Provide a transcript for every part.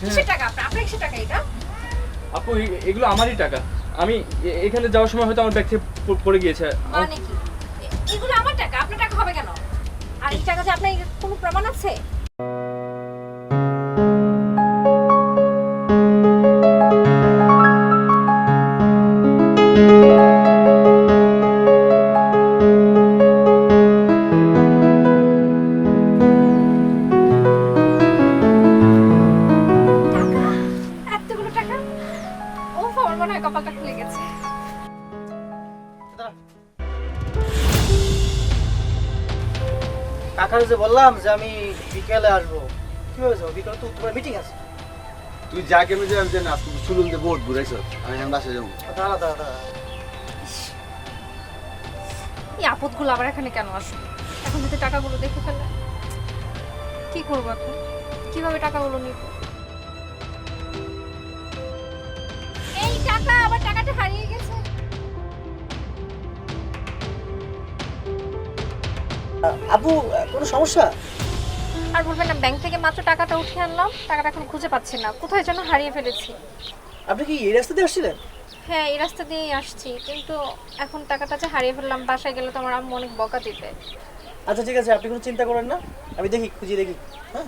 কিসের টাকা? আপনার আপনার কিসের টাকা এটা? আপু এগুলো আমারই টাকা। আমি এখানে যাওয়ার সময় হয়তো আমার ব্যাগ থেকে পড়ে গিয়েছে। মানে কি? এগুলো আমার টাকা। আপনার টাকা হবে কেন? আর এই টাকা যে আপনার কোনো প্রমাণ আছে? আমার মনে হয় কপালটা খুলে গেছে। কাকারে যে বললাম যে আমি বিকেলে আসব। কি হয়েছে? বিকেলে তো তোমার মিটিং আছে। তুই যা কেমন যে আমি জানি আজকে শুনুন যে বোর্ড ঘুরাইছ। আমি এখন বাসে যাব। দাঁড়া দাঁড়া দাঁড়া। এই আপদগুলো আবার এখানে কেন আসবে এখন যদি টাকাগুলো দেখে ফেলে কি করব এখন? কীভাবে টাকাগুলো নিব? আপু কোনো সমস্যা? আর বলবেন না ব্যাংক থেকে মাত্র টাকাটা উঠিয়ে আনলাম টাকাটা এখন খুঁজে পাচ্ছি না। কোথায় যেন হারিয়ে ফেলেছি। আপনি কি এই রাস্তা দিয়ে আসছিলেন? হ্যাঁ এই রাস্তা দিয়েই আসছি কিন্তু এখন টাকাটা যে হারিয়ে ফেললাম বাসায় গেলে তো আমার আম্মু অনেক বকা দিবে। আচ্ছা ঠিক আছে আপনি কোনো চিন্তা করেন না আমি দেখি খুঁজে দেখি হ্যাঁ?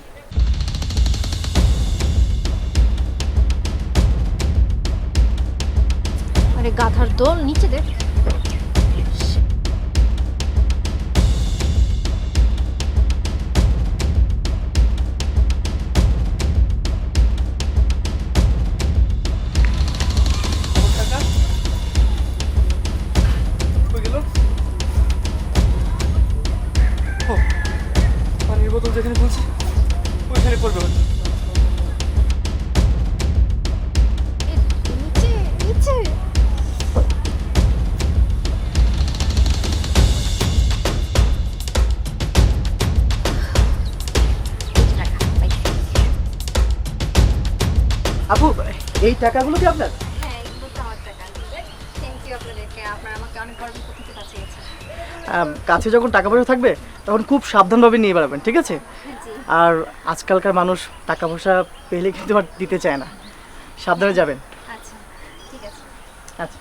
আরে গাধার দোল নিচে দেখ এই টাকাগুলো কি আপনার? হ্যাঁ এগুলো তো আমার টাকা থ্যাংক ইউ আপনাদেরকে। আপনারা আমাকে অনেক বড় বিপদ থেকে কাছে যখন টাকা পয়সা থাকবে তখন খুব সাবধানভাবে নিয়ে বেড়াবেন ঠিক আছে? আর আজকালকার মানুষ টাকা পয়সা পেলে কিন্তু আর দিতে চায় না। সাবধানে যাবেন। আচ্ছা ঠিক আছে। আচ্ছা।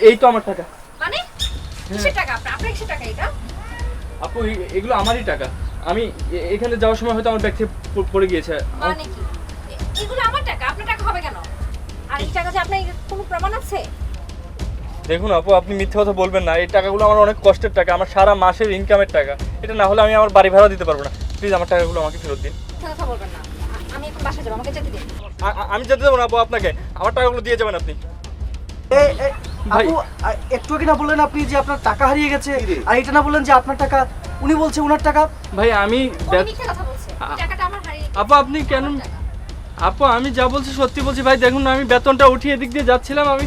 এই তো আমার টাকা। মানে? কিসের টাকা? আপনার আপনার কিসের টাকা এটা? আপু এগুলো আমারই টাকা। আমি এ- এখানে যাওয়ার সময় হয়তো আমার ব্যাগ থেকে পড়ে গিয়েছে। মানে কি? এই টাকা যে আপনার কোনো প্রমাণ আছে? দেখুন আপু আপনি মিথ্যে কথা বলবেন না। এই টাকাগুলো আমার অনেক কষ্টের টাকা আমার সারা মাসের ইনকামের টাকা। এটা না হলে আমি আমার বাড়ি ভাড়া দিতে পারব না। প্লিজ আমার টাকাগুলো আমাকে ফেরত দিন। কথা বলবেন না। আমি এখন বাসা যাব আমাকে যেতে দিন। আমি যেতে দেবো না আপু আপনাকে। আমার টাকাগুলো দিয়ে যাবেন আপনি। আপু একটু আগে না বললেন আপনি যে আপনার টাকা হারিয়ে গেছে। আর এটা না বললেন যে আপনার টাকা উনি বলছে ওনার টাকা। ভাই আমি উনি ব্যা- মিথ্যা কথা বলছে। টাকাটা আমার হারিয়ে আপু আপনি কেন। আপু আমি যা বলছি সত্যি বলছি। ভাই দেখুন না আমি বেতনটা উঠিয়ে এদিক দিয়ে যাচ্ছিলাম। আমি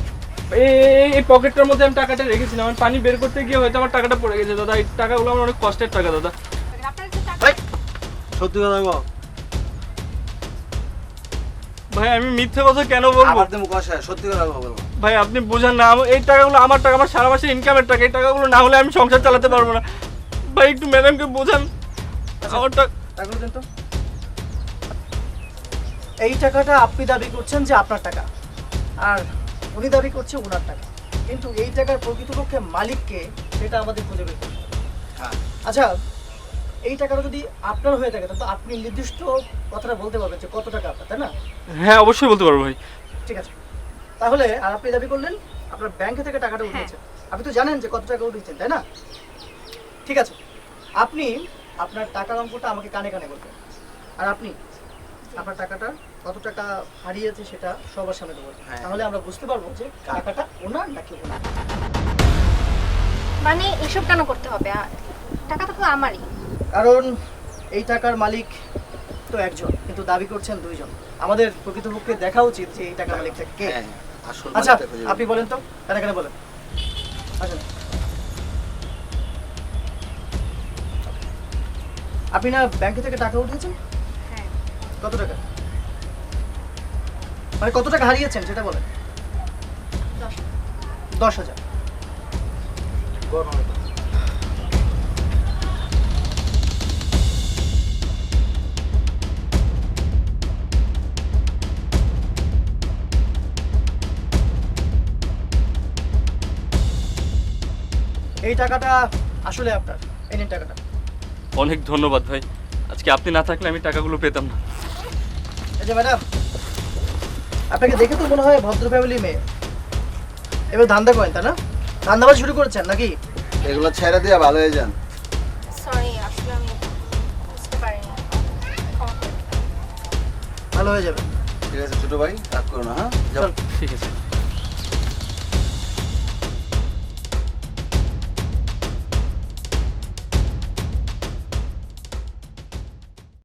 এই- পকেটটার মধ্যে আমি টাকাটা রেখেছিলাম। আমি পানি বের করতে গিয়ে হয়তো আমার টাকাটা পড়ে গেছে। দাদা এই টাকাগুলো আমার অনেক কষ্টের টাকা দাদা। সত্যি কথা বল ভাই আমি মিথ্যে কথা কেন বলব? সত্যি কথা ভাই আপনি বুঝান না এই টাকাগুলো আমার টাকা আমার সারা মাসের ইনকামের টাকা। এই টাকাগুলো না হলে আমি সংসার চালাতে পারব না। ভাই একটু ম্যাডামকে বোঝান। আমার টাকা টাকাগুলো দেন তো। এই টাকাটা আপনি দাবি করছেন যে আপনার টাকা। আর উনি দাবি করছে ওনার টাকা। কিন্তু এই টাকার প্রকৃতপক্ষে মালিককে সেটা আমাদের খুঁজে বের করতে হবে। হ্যাঁ। আচ্ছা এই টাকাটা যদি আপনার হয়ে থাকে তো আপনি নির্দিষ্ট কথাটা বলতে পারবেন যে কত টাকা আপনার তাই না? হ্যাঁ অবশ্যই বলতে পারব ভাই। ঠিক আছে। তাহলে আর আপনি দাবি করলেন আপনার ব্যাংক থেকে টাকাটা উঠিয়েছেন। আপনি তো জানেন যে কত টাকা উঠিয়েছেন তাই না? ঠিক আছে। আপনি আপনার টাকার অঙ্কটা আমাকে কানে কানে বলবেন আর আপনি? আপনার টাকাটা কত টাকা হারিয়েছে সেটা সবার সামনে দেবো। হ্যাঁ। তাহলে আমরা বুঝতে পারব যে টাকাটা ওনার নাকি ওনার। মানে এসব কেন করতে হবে? টাকা তো আমারই। কারণ এই টাকার মালিক তো একজন কিন্তু দাবি করছেন দুইজন। আমাদের প্রকৃতপক্ষে দেখা উচিত যে এই টাকার মালিকটা কে। হ্যাঁ আচ্ছা আপনি বলেন তো কানে কানে বলেন? আসেন। আপনি না ব্যাংক থেকে টাকা উঠিয়েছেন? হ্যাঁ কত টাকা? মানে কত টাকা হারিয়েছেন সেটা বলেন। দশ হাজার। এই টাকাটা আসলে আপনার এই নিন টাকাটা। অনেক ধন্যবাদ ভাই। আজকে আপনি না থাকলে আমি টাকাগুলো পেতাম না। যে ম্যাডাম আপনাকে দেখে তো মনে হয় ভদ্র ফ্যামিলি মেয়ে। এবার ধান্দা করেন তাই না? ধান্দাবাজ শুরু করেছেন নাকি? এগুলো ছেড়ে দিয়ে ভালো হয়ে যান। সরি আসলে আমি বুঝতে পারিনি। ক্ষমা করে দিন। ভালো হয়ে যাবে। ঠিক আছে ছোট ভাই রাগ করো না হ্যাঁ? ঠিক আছে।